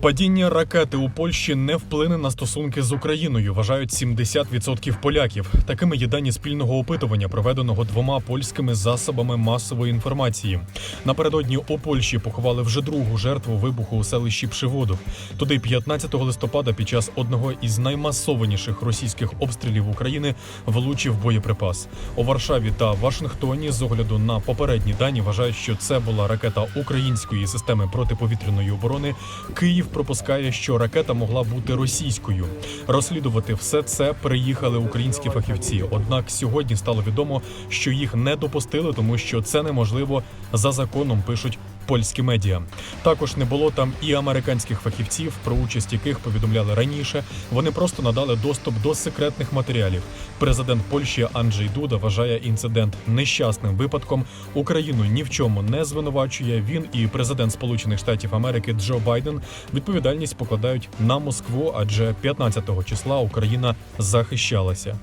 Падіння ракети у Польщі не вплине на стосунки з Україною. Вважають 70% поляків. Такими є дані спільного опитування, проведеного двома польськими засобами масової інформації. Напередодні у Польщі поховали вже другу жертву вибуху у селищі Пшиводов. Туди 15 листопада під час одного із наймасованіших російських обстрілів України влучив боєприпас. У Варшаві та Вашингтоні з огляду на попередні дані вважають, що це була ракета української системи протиповітряної оборони. Київ пропускає, що ракета могла бути російською. Розслідувати все це приїхали українські фахівці. Однак сьогодні стало відомо, що їх не допустили, тому що це неможливо за законом. Пишуть польські медіа. Також не було там і американських фахівців, про участь яких повідомляли раніше. Вони просто надали доступ до секретних матеріалів. Президент Польщі Анджей Дуда вважає інцидент нещасним випадком. Україну ні в чому не звинувачує. Він і президент Сполучених Штатів Америки Джо Байден відповідальність покладають на Москву, адже 15 числа Україна захищалася.